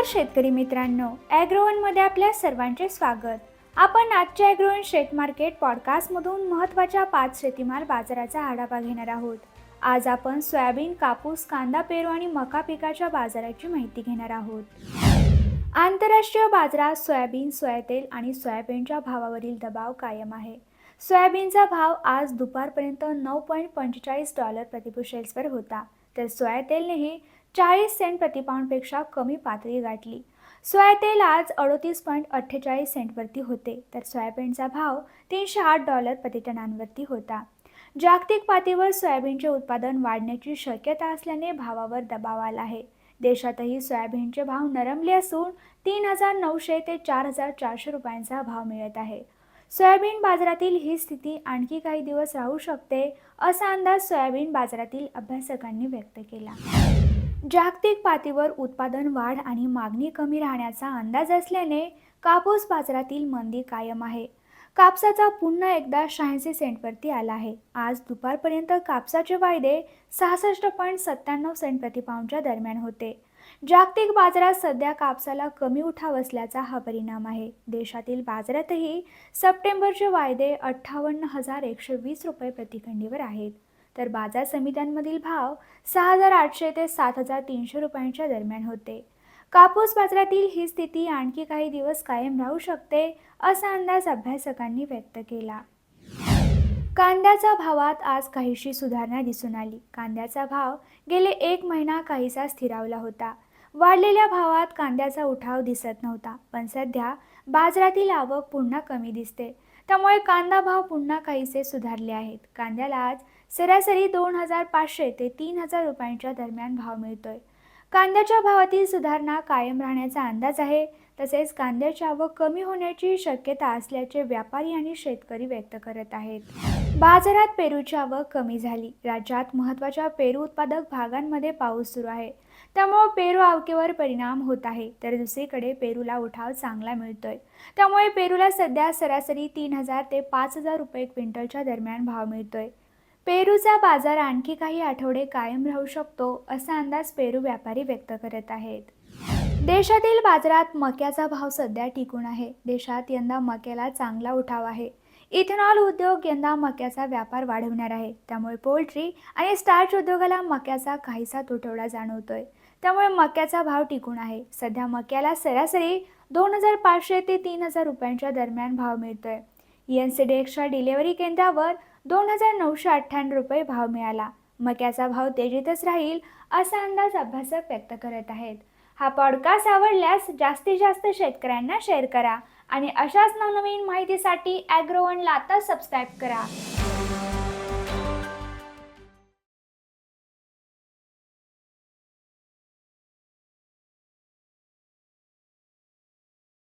नमस्कार शेतकरी मित्रांनो ॲग्रोवनमध्ये आपल्या सर्वांचे स्वागत. आपण आजच्या ॲग्रोवन शेत मार्केट पॉडकास्टमधून महत्त्वाच्या पाच शेतीमाल बाजाराचा आढावा घेणार आहोत. आज आपण सोयाबीन कापूस कांदा पेरू आणि मका पिकाच्या बाजाराची माहिती घेणार आहोत. आंतरराष्ट्रीय बाजारात सोयाबीन सोयातेल आणि सोयाबीनच्या भावावरील दबाव कायम आहे. सोयाबीनचा भाव आज दुपारपर्यंत नऊ पॉईंट पंचेचाळीस डॉलर प्रतिपुशेल्सवर होता. तर सोयातेलनेही चाळीस सेंट प्रतिपाऊंडपेक्षा कमी पातळी गाठली. सोयातेल आज अडोतीस पॉईंट अठ्ठेचाळीस सेंटवरती होते. तर सोयाबीनचा भाव तीनशे आठ डॉलर प्रतिटनांवरती होता. जागतिक पातळीवर सोयाबीनचे उत्पादन वाढण्याची शक्यता असल्याने भावावर दबाव आला आहे. देशातही सोयाबीनचे भाव नरमले असून तीन हजार नऊशे ते चार हजार चारशे रुपयांचा भाव मिळत आहे. सोयाबीन बाजारातील ही स्थिती आणखी काही दिवस राहू शकते असा अंदाज सोयाबीन बाजारातील अभ्यासकांनी व्यक्त केला. जागतिक पातळीवर उत्पादन वाढ आणि मागणी कमी राहण्याचा अंदाज असल्याने कापूस बाजारातील मंदी कायम आहे. कापसाचा पुन्हा एकदा शहाऐंशी सेंटवरती आला आहे. आज दुपारपर्यंत कापसाचे वायदे सहासष्ट पॉईंट सत्त्याण्णव सेंट प्रतिपाऊंडच्या दरम्यान होते. जागतिक बाजारात सध्या कापसाला कमी उठाव असल्याचा हा परिणाम आहे. देशातील बाजारातही सप्टेंबरचे वायदे अठ्ठावन्न हजार एकशे वीस रुपये प्रतिखंडीवर आहेत. तर बाजार समित्यांमधील भाव सहा हजार आठशे ते सात हजार तीनशे रुपयांच्या दरम्यान होते. कापूस बाजारातील ही स्थिती आणखी काही दिवस कायम राहू शकते असा अंदाज अभ्यासकांनी व्यक्त केला. कांद्याच्या भावात आज काहीशी सुधारणा दिसून आली. कांद्याचा भाव गेले एक महिना काहीसा स्थिरावला होता. वाढलेल्या भावात कांद्याचा उठाव दिसत नव्हता पण सध्या बाजारातील आवक पुन्हा कमी दिसते. त्यामुळे कांदा भाव पुन्हा काहीसे सुधारले आहेत. कांद्याला आज सरासरी दोन हजार पाचशे ते तीन हजार रुपयांच्या दरम्यान भाव मिळतोय. कांद्याच्या भावातील सुधारणा कायम राहण्याचा अंदाज आहे. तसेच कांद्याची आवक कमी होण्याची शक्यता असल्याचे व्यापारी आणि शेतकरी व्यक्त करत आहेत. बाजारात पेरूची आवक कमी झाली. राज्यात महत्त्वाच्या पेरू उत्पादक भागांमध्ये पाऊस सुरू आहे. त्यामुळे पेरू आवकेवर परिणाम होत आहे. तर दुसरीकडे पेरूला उठाव चांगला मिळतोय. त्यामुळे पेरूला सध्या सरासरी तीन हजार ते पाच हजार रुपये क्विंटलच्या दरम्यान भाव मिळतोय. पेरूचा बाजार आणखी काही आठवडे कायम राहू शकतो असा अंदाज पेरू व्यापारी व्यक्त करत आहेत. देशातील बाजारात मक्याचा भाव सध्या टिकून आहे. देशात यंदा मक्याला चांगला उठाव आहे. इथेनॉल उद्योग यंदा मक्याचा व्यापार वाढवणार आहे. त्यामुळे पोल्ट्री आणि स्टार्च उद्योगाला मक्याचा काहीसा तुटवडा जाणवतोय. त्यामुळे मक्याचा भाव टिकून आहे. सध्या मक्याला सरासरी दोन हजार पाचशे ते तीन हजार रुपयांच्या दरम्यान भाव मिळतोय. एन सी डी एक्सच्या डिलेव्हरी केंद्रावर दोन हजार नऊशे अठ्ठ्याण्णव रुपये भाव मिळाला. मक्याचा भाव तेजीतच राहील असा अंदाज अभ्यासक व्यक्त करत आहेत. हा पॉडकास्ट आवडल्यास जास्तीत जास्त शेतकऱ्यांना शेअर करा आणि अशाच नवनवीन माहितीसाठी ॲग्रोवनला आता सबस्क्राईब करा.